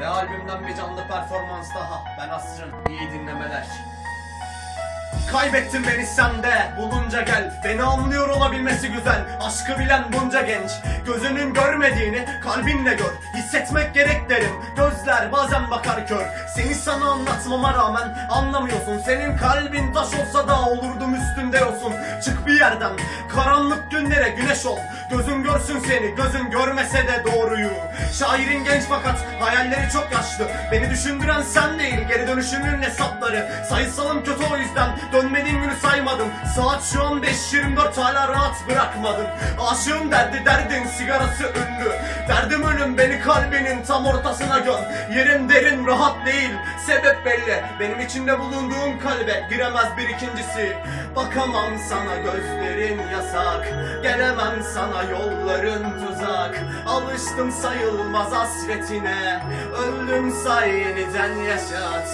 Ve albümden bir canlı performans daha. Ben Asrın. İyi dinlemeler. Kaybettin beni sende bulunca gel. Beni anlıyor olabilmesi güzel. Aşkı bilen bunca genç. Gözünün görmediğini kalbinle gör. Hissetmek gerek derim. Gözler bazen bakar kör. Seni sana anlatmama rağmen anlamıyorsun. Senin kalbin taş olsa da olurdum üstünde yosun. Çık bir yerden. Karanlık günlere güneş ol. Gözün görsün seni. Gözün görmese de doğruyu Şairin genç fakat hayalleri çok yaşlı. Beni düşündüren sen değil geri dönüşünün hesapları. Sayısalım kötü o yüzden dönmediğin günü saymadım. Saat şu an 5.24 hala rahat bırakmadım. Aşığım derdi derdin sigarası ünlü. Derdim ölüm beni kalbinin tam ortasına göm. Yerim derin rahat değil sebep belli. Benim içinde bulunduğum kalbe giremez bir ikincisi. Bakamam sana gözlerin yasak. Gelemem sana yolların tuzak. Alıştım sayılmaz hasretine. Öldüm say yeniden yaşat